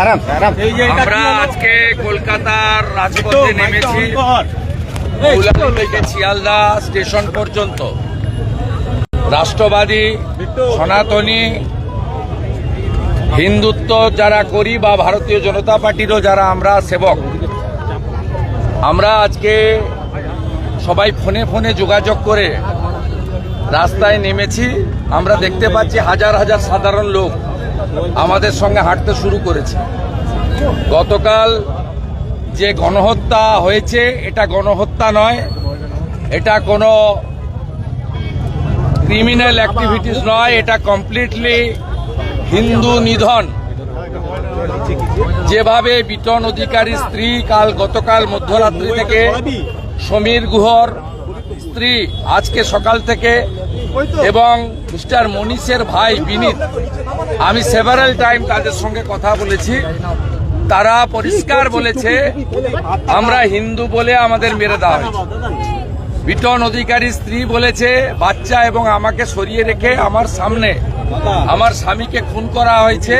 আরাম আরাম। আমরা আজকে কলকাতার রাজপথে নেমেছি। থেকে শিয়ালদা স্টেশন পর্যন্ত। রাষ্ট্রবাদী সনাতনী হিন্দুত্ব যারা করি বা ভারতীয় জনতা পার্টিরও যারা আমরা সেবক আমরা আজকে সবাই ফোনে ফোনে যোগাযোগ করে রাস্তায় নেমেছি। আমরা দেখতে পাচ্ছি হাজার হাজার সাধারণ লোক। আমাদের সঙ্গে হাঁটতে শুরু করেছে। গতকাল যে গণহত্যা হয়েছে, এটা গণহত্যা নয়, এটা কোনো ক্রিমিনাল অ্যাক্টিভিটিস নয়, এটা কমপ্লিটলি হিন্দু নিধন। যেভাবে বিটন অধিকারী স্ত্রী কাল গতকাল মধ্যরাত্রি থেকে সমীর গুহর স্ত্রী আজকে সকাল থেকে এবং মিস্টার মনীষের ভাই বিনীত আমি সেভারাল টাইম তাদের সঙ্গে কথা বলেছি। তারা পরিষ্কার বলেছে, আমরা হিন্দু বলে আমাদের মেরে দেওয়া হয়েছে। বিটন অধিকারী স্ত্রী বলেছে, বাচ্চা এবং আমাকে সরিয়ে রেখে আমার সামনে আমার স্বামীকে খুন করা হয়েছে।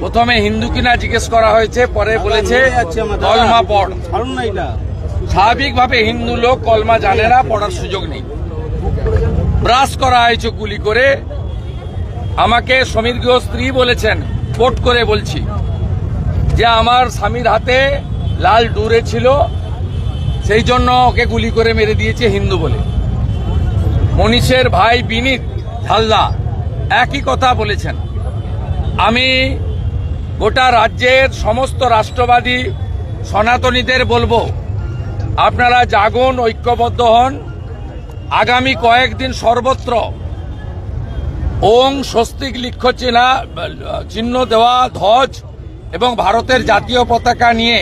প্রথমে হিন্দু কিনা জিজ্ঞেস করা হয়েছে, পরে বলেছে, কলমা পড়। স্বাভাবিকভাবে হিন্দু লোক কলমা জানে না, পড়ার সুযোগ নেই। ব্রাশ করা হয়েছে গুলি করে আমাকে সমীর গৃহ স্ত্রী বলেছেন কোট করে বলছি। যে আমার স্বামীর হাতে লাল ডুরে ছিল, সেই জন্য ওকে গুলি করে মেরে দিয়েছে হিন্দু বলে। মনীষের ভাই বিনীত হালদা একই কথা বলেছেন। আমি গোটা রাজ্যের সমস্ত রাষ্ট্রবাদী সনাতনীদের বলব, আপনারা জাগুন, ঐক্যবদ্ধ হন। আগামী কয়েকদিন সর্বত্র ওং স্বস্তিক লিখ্য চিহ্না চিহ্ন দেওয়া ধ্বজ এবং ভারতের জাতীয় পতাকা নিয়ে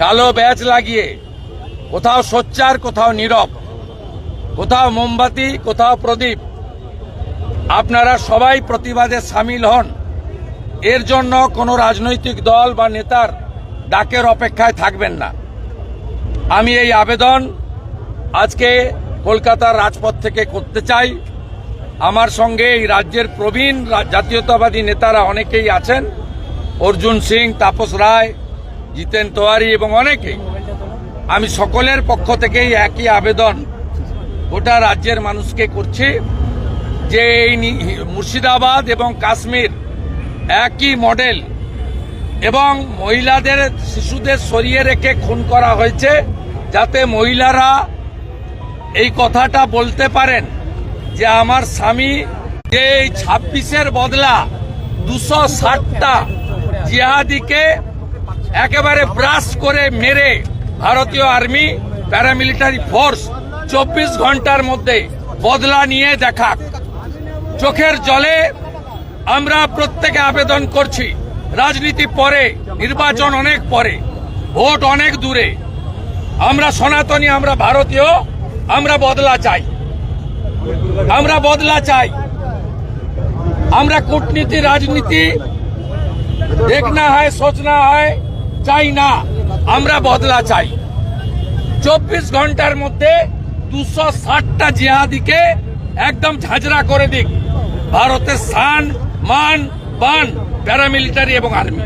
কালো ব্যাচ লাগিয়ে, কোথাও সোচ্চার, কোথাও নীরব, কোথাও মোমবাতি, কোথাও প্রদীপ, আপনারা সবাই প্রতিবাদে সামিল হন। এর জন্য কোনো রাজনৈতিক দল বা নেতার ডাকের অপেক্ষায় থাকবেন না। আমি এই আবেদন আজকে কলকাতার রাজপথ থেকে করতে চাই। আমার সঙ্গে এই রাজ্যের প্রবীণ জাতীয়তাবাদী নেতারা অনেকেই আছেন। অর্জুন সিং, তাপস রায়, জিতেন তোয়ারি এবং অনেকেই। আমি সকলের পক্ষ থেকেই একই আবেদন গোটা রাজ্যের মানুষকে করছি যে এই মুর্শিদাবাদ এবং কাশ্মীর একই মডেল এবং মহিলাদের, শিশুদের সরিয়ে রেখে খুন করা হয়েছে যাতে মহিলারা এই কথাটা বলতে পারেন। যে আমার স্বামী যে এই ছাব্বিশের বদলা দুশো ষাটটা জিহাদিকে একেবারে ব্রাশ করে মেরে ভারতীয় আর্মি প্যারামিলিটারি ফোর্স চব্বিশ ঘণ্টার মধ্যে বদলা নিয়ে দেখাক। চোখের জলে আমরা প্রত্যেকে আবেদন করছি, রাজনীতি পরে, নির্বাচন অনেক পরে, ভোট অনেক দূরে। আমরা সনাতনী, আমরা ভারতীয়, আমরা বদলা চাই। আমরা বদলা চাই। আমরা কূটনীতি, রাজনীতি দেখনা হয় সোচনা হয়, চাই না। আমরা বদলা চাই। চব্বিশ ঘণ্টার মধ্যে দুশো ষাটটা জিহাদিকে একদম ঝাঁঝরা করে দিক। ভারতের সান মান, বান, প্যারামিলিটারি এবং আর্মি।